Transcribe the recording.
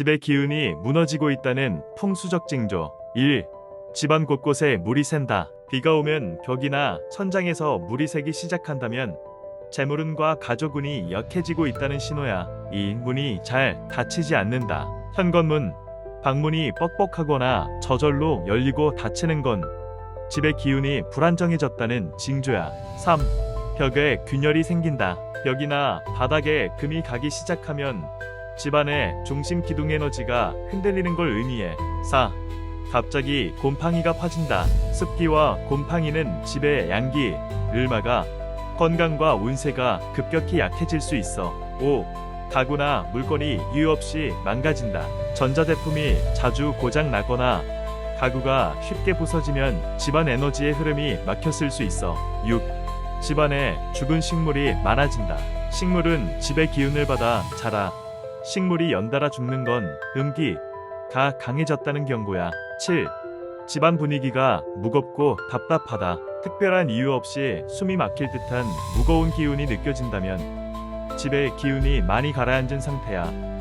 집의 기운이 무너지고 있다는 풍수적 징조. 1. 집안 곳곳에 물이 샌다. 비가 오면 벽이나 천장에서 물이 새기 시작한다면 재물운과 가족운이 약해지고 있다는 신호야. 이 문이 잘 닫히지 않는다. 현관문, 방문이 뻑뻑하거나 저절로 열리고 닫히는 건 집의 기운이 불안정해졌다는 징조야. 3. 벽에 균열이 생긴다. 벽이나 바닥에 금이 가기 시작하면 집안의 중심 기둥 에너지가 흔들리는 걸 의미해. 4. 갑자기 곰팡이가 퍼진다. 습기와 곰팡이는 집의 양기, 을마가 건강과 운세가 급격히 약해질 수 있어. 5. 가구나 물건이 이유 없이 망가진다. 전자제품이 자주 고장 나거나 가구가 쉽게 부서지면 집안 에너지의 흐름이 막혔을 수 있어. 6. 집안에 죽은 식물이 많아진다. 식물은 집의 기운을 받아 자라. 식물이 연달아 죽는 건 음기가 강해졌다는 경고야. 7. 집안 분위기가 무겁고 답답하다. 특별한 이유 없이 숨이 막힐 듯한 무거운 기운이 느껴진다면 집에 기운이 많이 가라앉은 상태야.